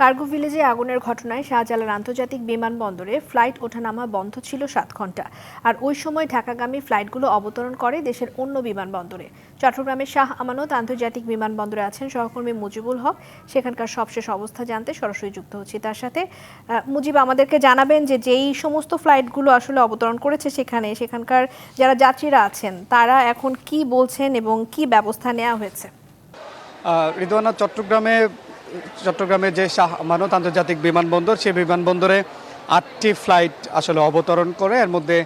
Cargo ভিলেজে আগুনের ঘটনায় শাহজালাল আন্তর্জাতিক বিমানবন্দরে ফ্লাইট ওঠানামা বন্ধ ছিল সাত ঘণ্টা আর ওই সময় ঢাকাগামী ফ্লাইটগুলো অবতরণ করে দেশের অন্য বিমানবন্দরে। চট্টগ্রামের শাহ আমানত আন্তর্জাতিক বিমানবন্দরে আছেন সহকর্মী মুজিবুল হক। সেখানকার সবশেষ অবস্থা জানতে সরাসরি যুক্ত হচ্ছি। তার সাথে মুজিব আমাদেরকে জানাবেন যে যেই সমস্ত ফ্লাইটগুলো আসলে অবতরণ করেছে সেখানে সেখানকার যারা যাত্রীরা আছেন তারা এখন কি বলছেন এবং কি ব্যবস্থা নেওয়া হয়েছে? আহ, রিদওয়ানা চট্টগ্রামে চট্টগ্রামে যে শাহ মানত আন্তর্জাতিক বিমানবন্দর, সেই বিমানবন্দরে আটটি ফ্লাইট আসলে অবতরণ করে। এর মধ্যে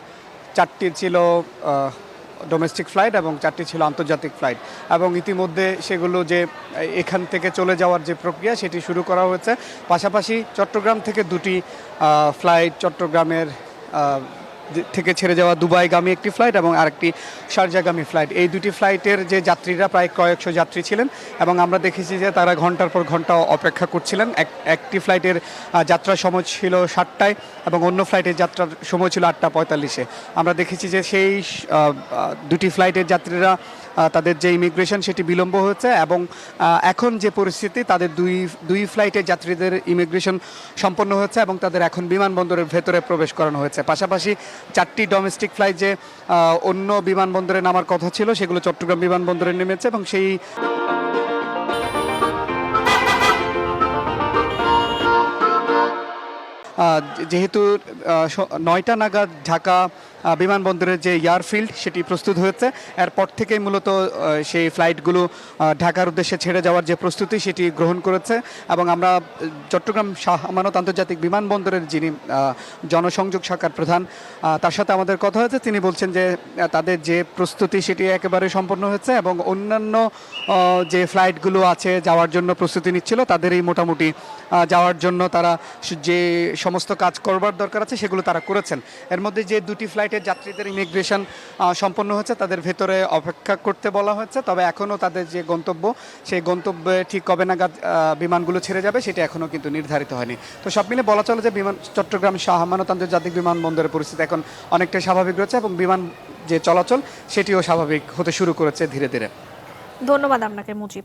চারটি ছিল ডোমেস্টিক ফ্লাইট এবং চারটি ছিল আন্তর্জাতিক ফ্লাইট এবং ইতিমধ্যে সেগুলো যে, এখান থেকে চলে যাওয়ার যে প্রক্রিয়া, সেটি শুরু করা হয়েছে। পাশাপাশি চট্টগ্রাম থেকে দুটি ফ্লাইট চট্টগ্রামের থেকে ছেড়ে যাওয়া দুবাইগামী একটি ফ্লাইট এবং আরেকটি শারজাগামী ফ্লাইট এই দুটি ফ্লাইটের যে যাত্রীরা প্রায় কয়েকশো যাত্রী ছিলেন এবং আমরা দেখেছি যে তারা ঘণ্টার পর ঘণ্টা অপেক্ষা করছিলেন। এক, একটি ফ্লাইটের যাত্রা সময় ছিল সাতটায় এবং অন্য ফ্লাইটের যাত্রার সময় ছিল আটটা পঁয়তাল্লিশে। আমরা দেখেছি যে সেই দুটি ফ্লাইটের যাত্রীরা তাদের যে ইমিগ্রেশন সেটি বিলম্ব হয়েছে এবং এখন যে পরিস্থিতি, তাদের দুই দুই ফ্লাইটের যাত্রীদের ইমিগ্রেশন সম্পন্ন হয়েছে এবং তাদের এখন বিমানবন্দরের ভেতরে প্রবেশ করানো হয়েছে। পাশাপাশি চারটি ডোমেস্টিক ফ্লাইট যে অন্য বিমানবন্দরে নামার কথা ছিল, সেগুলো চট্টগ্রাম বিমানবন্দরে নেমেছে এবং সেই যেহেতু নয়টা নাগাদ ঢাকা বিমানবন্দরের যে এয়ারফিল্ড, সেটি প্রস্তুত হয়েছে। এরপর থেকেই মূলত সেই ফ্লাইটগুলো ঢাকার উদ্দেশ্যে ছেড়ে যাওয়ার যে প্রস্তুতি, সেটি গ্রহণ করেছে। এবং আমরা চট্টগ্রাম শাহ আমানত আন্তর্জাতিক বিমানবন্দরের যিনি জনসংযোগ শাখার প্রধান তার সাথে আমাদের কথা হয়েছে। তিনি বলছেন যে তাদের যে প্রস্তুতি, সেটি একেবারে সম্পন্ন হয়েছে এবং অন্যান্য যে ফ্লাইটগুলো আছে যাওয়ার জন্য প্রস্তুতি নিচ্ছিল, তাদেরই মোটামুটি যাওয়ার জন্য তারা যে সমস্ত কাজ করবার দরকার আছে, সেগুলো তারা করেছেন। এর মধ্যে যে দুটি ফ্লাইটের যাত্রীদের ইমিগ্রেশন সম্পন্ন হয়েছে, তাদের ভেতরে অপেক্ষা করতে বলা হয়েছে, তবে এখনও তাদের যে গন্তব্য, সেই গন্তব্যে ঠিক কবে নাগাদ বিমানগুলো ছেড়ে যাবে সেটা এখনও কিন্তু নির্ধারিত হয়নি। তো সব মিলে বলা চলে যে বিমান, চট্টগ্রাম শাহ আমানত আন্তর্জাতিক বিমানবন্দরের পরিস্থিতি এখন অনেকটাই স্বাভাবিক রয়েছে এবং বিমান যে চলাচল, সেটিও স্বাভাবিক হতে শুরু করেছে ধীরে ধীরে। ধন্যবাদ আপনাকে, মুজিব।